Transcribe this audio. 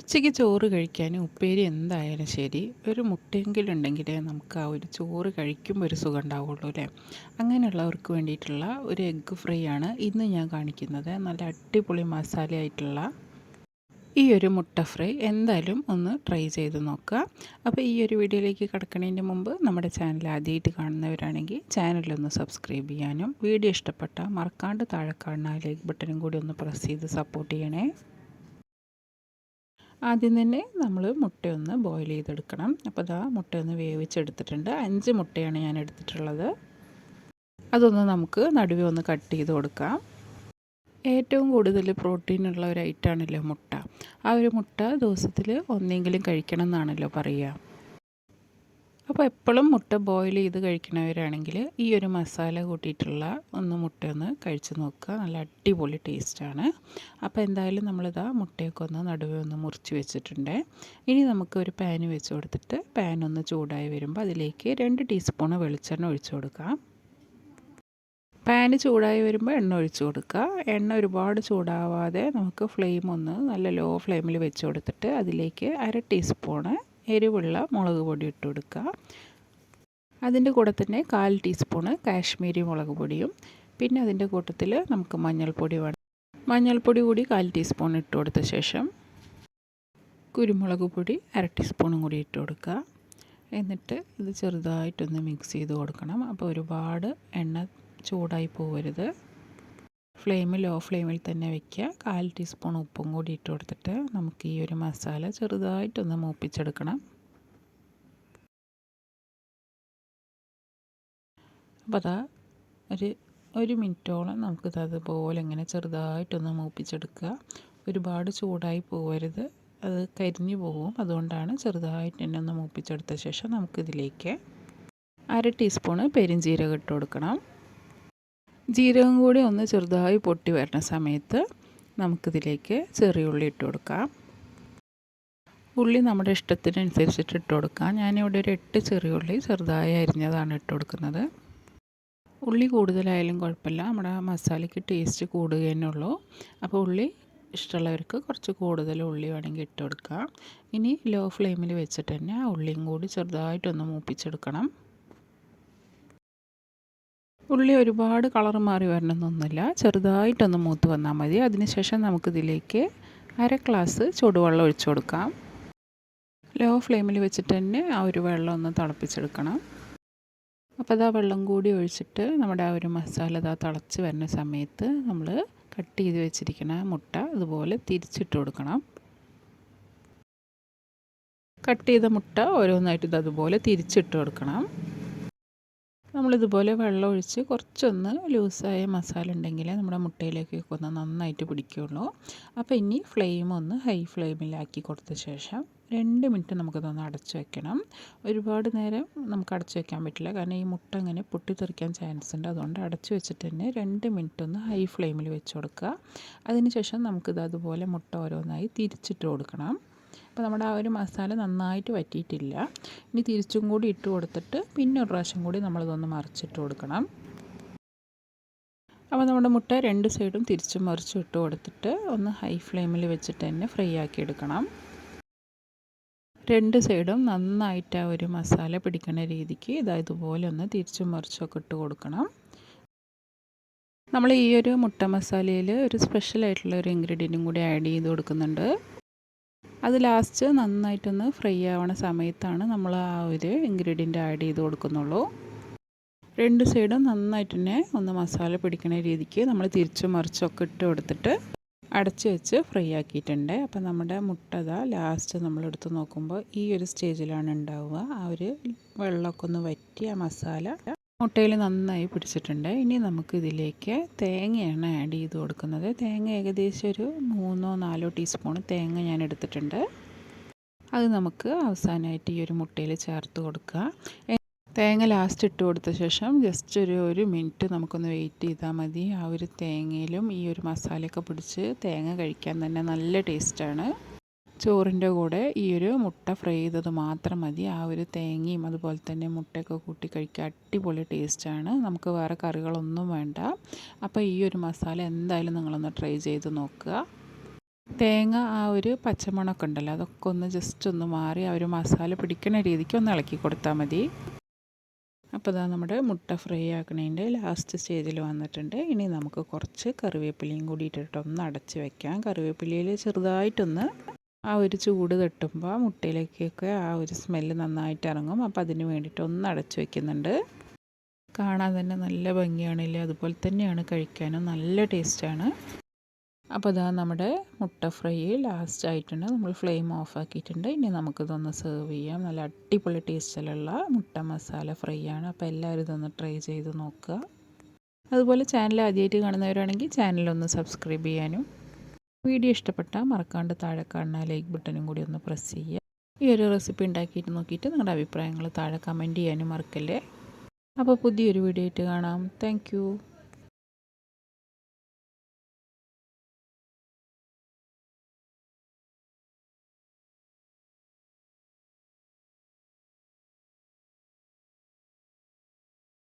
ഉച്ചയ്ക്ക് ചോറ് കഴിക്കാൻ ഉപ്പേരി എന്തായാലും ശരി. ഒരു മുട്ടയെങ്കിലും ഉണ്ടെങ്കിൽ നമുക്ക് ആ ഒരു ചോറ് കഴിക്കുമ്പോൾ ഒരു സുഖം ഉണ്ടാവുള്ളൂ അല്ലേ? അങ്ങനെയുള്ളവർക്ക് വേണ്ടിയിട്ടുള്ള ഒരു എഗ്ഗ് ഫ്രൈ ആണ് ഇന്ന് ഞാൻ കാണിക്കുന്നത്. നല്ല അടിപൊളി മസാലയായിട്ടുള്ള ഈ ഒരു മുട്ട ഫ്രൈ. എന്തായാലും ഒന്ന് ട്രൈ ചെയ്ത് നോക്കുക. അപ്പോൾ ഈ ഒരു വീഡിയോയിലേക്ക് കിടക്കുന്നതിന് മുമ്പ് നമ്മുടെ ചാനൽ ആദ്യമായിട്ട് കാണുന്നവരാണെങ്കിൽ ചാനലൊന്ന് സബ്സ്ക്രൈബ് ചെയ്യാനും വീഡിയോ ഇഷ്ടപ്പെട്ടാൽ മറക്കാണ്ട് താഴെ കാണുന്ന ലൈക്ക് ബട്ടനും കൂടി ഒന്ന് പ്രസ് ചെയ്ത് സപ്പോർട്ട് ചെയ്യണേ. ആദ്യം തന്നെ നമ്മൾ മുട്ടയൊന്ന് ബോയിൽ ചെയ്തെടുക്കണം. അപ്പോൾ ഇതാ മുട്ടയൊന്ന് വേവിച്ചെടുത്തിട്ടുണ്ട്. അഞ്ച് മുട്ടയാണ് ഞാൻ എടുത്തിട്ടുള്ളത്. അതൊന്ന് നമുക്ക് നടുവെ ഒന്ന് കട്ട് ചെയ്ത് കൊടുക്കാം. ഏറ്റവും കൂടുതൽ പ്രോട്ടീനുള്ള ഒരു ഐറ്റാണല്ലോ മുട്ട. ആ ഒരു മുട്ട ദിവസത്തിൽ ഒന്നെങ്കിലും കഴിക്കണം എന്നാണല്ലോ പറയുക. അപ്പോൾ എപ്പോഴും മുട്ട ബോയിൽ ചെയ്ത് കഴിക്കുന്നവരാണെങ്കിൽ ഈ ഒരു മസാല കൂട്ടിയിട്ടുള്ള ഒന്ന് മുട്ട ഒന്ന് കഴിച്ച് നോക്കുക. നല്ല അടിപൊളി ടേസ്റ്റാണ് അപ്പോൾ എന്തായാലും നമ്മളിതാ മുട്ടയൊക്കെ ഒന്ന് നടുവേ ഒന്ന് മുറിച്ച് വെച്ചിട്ടുണ്ട്. ഇനി നമുക്ക് ഒരു പാൻ വെച്ച് കൊടുത്തിട്ട് പാൻ ഒന്ന് ചൂടായി വരുമ്പോൾ അതിലേക്ക് രണ്ട് ടീസ്പൂണ് വെളിച്ചെണ്ണ ഒഴിച്ചു കൊടുക്കാം. പാന് ചൂടായി വരുമ്പോൾ എണ്ണ ഒഴിച്ചു കൊടുക്കുക. എണ്ണ ഒരുപാട് ചൂടാവാതെ നമുക്ക് ഫ്ലെയിം ഒന്ന് നല്ല ലോ ഫ്ലെയിമിൽ വെച്ച് കൊടുത്തിട്ട് അതിലേക്ക് അര ടീസ്പൂണ് എരിവുള്ള മുളക് പൊടി ഇട്ട് കൊടുക്കുക. അതിന്റെ കൂടെ തന്നെ കാൽ ടീസ്പൂണ് കാശ്മീരി മുളക് പൊടിയും പിന്നെ അതിന്റെ കൂട്ടത്തിൽ നമുക്ക് മഞ്ഞൾപ്പൊടി വേണം. മഞ്ഞൾപ്പൊടി കൂടി കാൽ ടീസ്പൂൺ ഇട്ട് കൊടുത്ത ശേഷം കുരുമുളക് പൊടി അര ടീസ്പൂണും കൂടി ഇട്ട് കൊടുക്കുക. എന്നിട്ട് ഇത് ചെറുതായിട്ടൊന്ന് മിക്സ് ചെയ്ത് കൊടുക്കണം. അപ്പോൾ ഒരുപാട് എണ്ണ ചൂടായി പോകരുത്. ഫ്ലെയിം ലോ ഫ്ലെയിമിൽ തന്നെ വെക്കുക. കാൽ ടീസ്പൂൺ ഉപ്പും കൂടി ഇട്ട് കൊടുത്തിട്ട് നമുക്ക് ഈ ഒരു മസാല ചെറുതായിട്ടൊന്ന് മൂപ്പിച്ചെടുക്കണം. അപ്പോൾ അതാ ഒരു ഒരു മിനിറ്റോളം നമുക്കിത് അതുപോലെ ഇങ്ങനെ ചെറുതായിട്ടൊന്ന് മൂപ്പിച്ചെടുക്കുക. ഒരുപാട് ചൂടായി പോകരുത് അത് കരിഞ്ഞു പോകും അതുകൊണ്ടാണ് ചെറുതായിട്ട് തന്നെ ഒന്ന് മൂപ്പിച്ചെടുത്ത ശേഷം നമുക്കിതിലേക്ക് അര ടീസ്പൂണ് പെരുംജീരകം ഇട്ട് കൊടുക്കണം. ജീരകം കൂടി ഒന്ന് ചെറുതായി പൊട്ടി വരുന്ന സമയത്ത് നമുക്കിതിലേക്ക് ചെറിയ ഉള്ളി ഇട്ട് കൊടുക്കാം. ഉള്ളി നമ്മുടെ ഇഷ്ടത്തിനനുസരിച്ചിട്ട് ഇട്ട് കൊടുക്കാം. ഞാനിവിടെ ഒരു എട്ട് ചെറിയ ഉള്ളി ചെറുതായി അരിഞ്ഞതാണ് ഇട്ട് കൊടുക്കുന്നത്. ഉള്ളി കൂടുതലായാലും കുഴപ്പമില്ല. നമ്മുടെ മസാലയ്ക്ക് ടേസ്റ്റ് കൂടുക തന്നെ ഉള്ളൂ. അപ്പോൾ ഉള്ളി ഇഷ്ടമുള്ളവർക്ക് കുറച്ച് കൂടുതൽ ഉള്ളി വേണമെങ്കിൽ ഇട്ട് കൊടുക്കാം. ഇനി ലോ ഫ്ലെയിമിൽ വെച്ചിട്ട് തന്നെ ആ ഉള്ളിയും കൂടി ചെറുതായിട്ടൊന്ന് മൂപ്പിച്ചെടുക്കണം. ഉള്ളി ഒരുപാട് കളർ മാറി വരണമെന്നൊന്നുമില്ല. ചെറുതായിട്ടൊന്ന് മൂത്ത് വന്നാൽ മതി. അതിനുശേഷം നമുക്കിതിലേക്ക് അര ഗ്ലാസ് ചൂടുവെള്ളം ഒഴിച്ചു കൊടുക്കാം. ലോ ഫ്ലെയിമിൽ വെച്ചിട്ട് തന്നെ ആ ഒരു വെള്ളം ഒന്ന് തിളപ്പിച്ചെടുക്കണം. അപ്പോൾ അതാ വെള്ളം കൂടി ഒഴിച്ചിട്ട് നമ്മുടെ ആ ഒരു മസാല ഇതാ തിളച്ച് വരുന്ന സമയത്ത് നമ്മൾ കട്ട് ചെയ്ത് വെച്ചിരിക്കുന്ന മുട്ട ഇതുപോലെ തിരിച്ചിട്ട് കൊടുക്കണം. കട്ട് ചെയ്ത മുട്ട ഓരോന്നായിട്ട് ഇത് അതുപോലെ തിരിച്ചിട്ട് കൊടുക്കണം. നമ്മളിതുപോലെ വെള്ളം ഒഴിച്ച് കുറച്ചൊന്ന് ലൂസായ മസാല ഉണ്ടെങ്കിൽ നമ്മുടെ മുട്ടയിലേക്കൊക്കെ ഒന്ന് നന്നായിട്ട് പിടിക്കുകയുള്ളൂ അപ്പോൾ ഇനി ഫ്ലെയിം ഒന്ന് ഹൈ ഫ്ലെയിമിലാക്കി കൊടുത്ത ശേഷം രണ്ട് മിനിറ്റ് നമുക്കതൊന്ന് അടച്ച് വെക്കണം. ഒരുപാട് നേരം നമുക്ക് അടച്ച് വെക്കാൻ പറ്റില്ല. കാരണം ഈ മുട്ട ഇങ്ങനെ പൊട്ടിത്തെറിക്കാൻ ചാൻസ് ഉണ്ട്. അതുകൊണ്ട് അടച്ച് വെച്ചിട്ട് തന്നെ രണ്ട് മിനിറ്റ് ഒന്ന് ഹൈ ഫ്ലെയിമിൽ വെച്ച് കൊടുക്കുക. അതിനുശേഷം നമുക്കിത് അതുപോലെ മുട്ട ഓരോന്നായി തിരിച്ചിട്ട് കൊടുക്കണം. അപ്പോൾ നമ്മുടെ ആ ഒരു മസാല നന്നായിട്ട് വറ്റിയിട്ടില്ല. ഇനി തിരിച്ചും കൂടി ഇട്ട് കൊടുത്തിട്ട് പിന്നെ ഒരു പ്രാവശ്യം കൂടി നമ്മളിതൊന്ന് മറിച്ചിട്ട് കൊടുക്കണം. അപ്പോൾ നമ്മുടെ മുട്ട രണ്ട് സൈഡും തിരിച്ചും മറിച്ചും ഇട്ട് കൊടുത്തിട്ട് ഒന്ന് ഹൈ ഫ്ലെയിമിൽ വെച്ചിട്ട് തന്നെ ഫ്രൈ ആക്കി എടുക്കണം. രണ്ട് സൈഡും നന്നായിട്ട് ആ ഒരു മസാല പിടിക്കുന്ന രീതിക്ക് ഇതാ ഇതുപോലെ ഒന്ന് തിരിച്ചും മറിച്ചൊക്കെ ഇട്ട് കൊടുക്കണം. നമ്മൾ ഈ ഒരു മുട്ട മസാലയിൽ ഒരു സ്പെഷ്യലായിട്ടുള്ള ഒരു ഇൻഗ്രീഡിയന്റും കൂടി ആഡ് ചെയ്ത് കൊടുക്കുന്നുണ്ട്. അത് ലാസ്റ്റ് നന്നായിട്ടൊന്ന് ഫ്രൈ ആവണ സമയത്താണ് നമ്മൾ ആ ഒരു ഇൻഗ്രീഡിയന്റ് ആഡ് ചെയ്ത് കൊടുക്കുന്നുള്ളൂ. രണ്ട് സൈഡും നന്നായിട്ട് തന്നെ ഒന്ന് മസാല പിടിക്കുന്ന രീതിക്ക് നമ്മൾ തിരിച്ചും മറിച്ചൊക്കെ ഇട്ട് കൊടുത്തിട്ട് അടച്ച് വെച്ച് ഫ്രൈ ആക്കിയിട്ടുണ്ട്. അപ്പോൾ നമ്മുടെ മുട്ടത ലാസ്റ്റ് നമ്മൾ എടുത്ത് നോക്കുമ്പോൾ ഈ ഒരു സ്റ്റേജിലാണ് ഉണ്ടാവുക. ആ ഒരു വെള്ളമൊക്കെ ഒന്ന് വറ്റി ആ മസാല മുട്ടയിൽ നന്നായി പിടിച്ചിട്ടുണ്ട്. ഇനി നമുക്ക് ഇതിലേക്ക് തേങ്ങയാണ് ആഡ് ചെയ്ത് കൊടുക്കുന്നത്. തേങ്ങ ഏകദേശം ഒരു മൂന്നോ നാലോ ടീസ്പൂൺ തേങ്ങ ഞാൻ എടുത്തിട്ടുണ്ട്. അത് നമുക്ക് അവസാനമായിട്ട് ഈ ഒരു മുട്ടയിൽ ചേർത്ത് കൊടുക്കുക. തേങ്ങ ലാസ്റ്റ് ഇട്ട് കൊടുത്ത ശേഷം ജസ്റ്റ് ഒരു ഒരു മിനിറ്റ് നമുക്കൊന്ന് വെയിറ്റ് ചെയ്താൽ മതി. ആ ഒരു തേങ്ങയിലും ഈ ഒരു മസാലയൊക്കെ പിടിച്ച് തേങ്ങ കഴിക്കാൻ തന്നെ നല്ല ടേസ്റ്റാണ് ചോറിന്റെ കൂടെ ഈ ഒരു മുട്ട ഫ്രൈ ചെയ്തത് മാത്രം മതി. ആ ഒരു തേങ്ങയും അതുപോലെ തന്നെ മുട്ടയൊക്കെ കൂട്ടി കഴിക്കുക അടിപൊളി ടേസ്റ്റാണ്. നമുക്ക് വേറെ കറികളൊന്നും വേണ്ട. അപ്പോൾ ഈ ഒരു മസാല എന്തായാലും നിങ്ങളൊന്ന് ട്രൈ ചെയ്ത് നോക്കുക. തേങ്ങ ആ ഒരു പച്ചമണമൊക്കെ ഉണ്ടല്ലോ അതൊക്കെ ഒന്ന് ജസ്റ്റ് ഒന്ന് മാറി ആ ഒരു മസാല പിടിക്കുന്ന രീതിക്ക് ഒന്ന് ഇളക്കി കൊടുത്താൽ മതി. അപ്പോൾ ഇതാ നമ്മുടെ മുട്ട ഫ്രൈ ആക്കണതിന്റെ ലാസ്റ്റ് സ്റ്റേജിൽ വന്നിട്ടുണ്ട്. ഇനി നമുക്ക് കുറച്ച് കറിവേപ്പിലയും കൂടി ഇട്ടിട്ടൊന്ന് അടച്ച് വെക്കാം. കറിവേപ്പിലയിൽ ചെറുതായിട്ടൊന്ന് ആ ഒരു ചൂട് തട്ടുമ്പോൾ മുട്ടയിലേക്കൊക്കെ ആ ഒരു സ്മെല്ല് നന്നായിട്ട് ഇറങ്ങും. അപ്പോൾ അതിന് വേണ്ടിയിട്ട് ഒന്ന് അടച്ച് വയ്ക്കുന്നുണ്ട് കാണാൻ തന്നെ നല്ല ഭംഗിയാണല്ലേ? അതുപോലെ തന്നെയാണ് കഴിക്കാനും നല്ല ടേസ്റ്റാണ്. അപ്പോൾ ഇതാ നമ്മുടെ മുട്ട ഫ്രൈ ലാസ്റ്റ് ആയിട്ടുണ്ട്. നമ്മൾ ഫ്ലെയിം ഓഫ് ആക്കിയിട്ടുണ്ട്. ഇനി നമുക്കിതൊന്ന് സെർവ് ചെയ്യാം. നല്ല അടിപൊളി ടേസ്റ്റിലുള്ള മുട്ട മസാല ഫ്രൈ ആണ്. അപ്പോൾ എല്ലാവരും ഇതൊന്ന് ട്രൈ ചെയ്ത് നോക്കുക. അതുപോലെ ചാനൽ ആദ്യമായിട്ട് കാണുന്നവരാണെങ്കിൽ ചാനലൊന്ന് സബ്സ്ക്രൈബ് ചെയ്യാനും വീഡിയോ ഇഷ്ടപ്പെട്ടാൽ മറക്കാണ്ട് താഴെ കാണുന്ന ലൈക്ക് ബട്ടണും കൂടി ഒന്ന് പ്രസ് ചെയ്യുക. ഈ ഒരു റെസിപ്പി ഉണ്ടാക്കിയിട്ട് നോക്കിയിട്ട് നിങ്ങളുടെ അഭിപ്രായങ്ങൾ താഴെ കമന്റ് ചെയ്യാനും മറക്കല്ലേ? അപ്പോൾ പുതിയൊരു വീഡിയോ ആയിട്ട് കാണാം. താങ്ക്